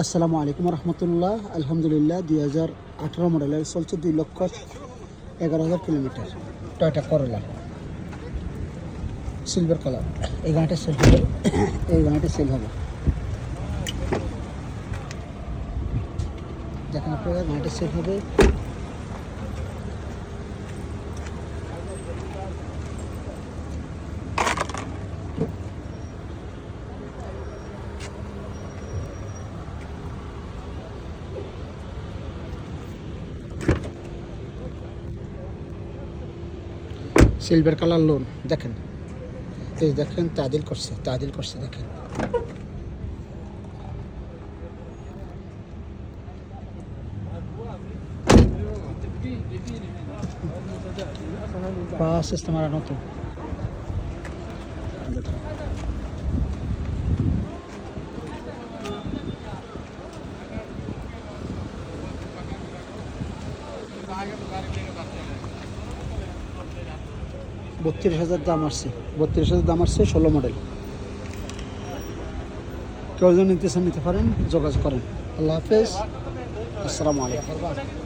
আসসালামু আলাইকুম রহমতুল্লাহ। আলহামদুলিল্লাহ দুই হাজার আঠারো মডেলের চলছে দুই লক্ষ এগারো হাজার kilometre Toyota Corolla silver colour এই গাড়িটা সেল হবে। এই গাড়িটা সেল হবে। দেখেন আপনারা, গাড়িটা সেল হবে সিলভার কালার লোন দেখেন এই দেখেন তাদিল করছে তাদিল করছে দেখেন পাওয়ার সিস্টেম আর নতুন বত্রিশ হাজার দাম আসছে। বত্রিশ হাজার দাম আসছে, ষোলো মডেল। কেউ যদি নিতে নিতে পারেন, যোগাযোগ করেন। আল্লাহ হাফেজ। আসসালামু আলাইকুম।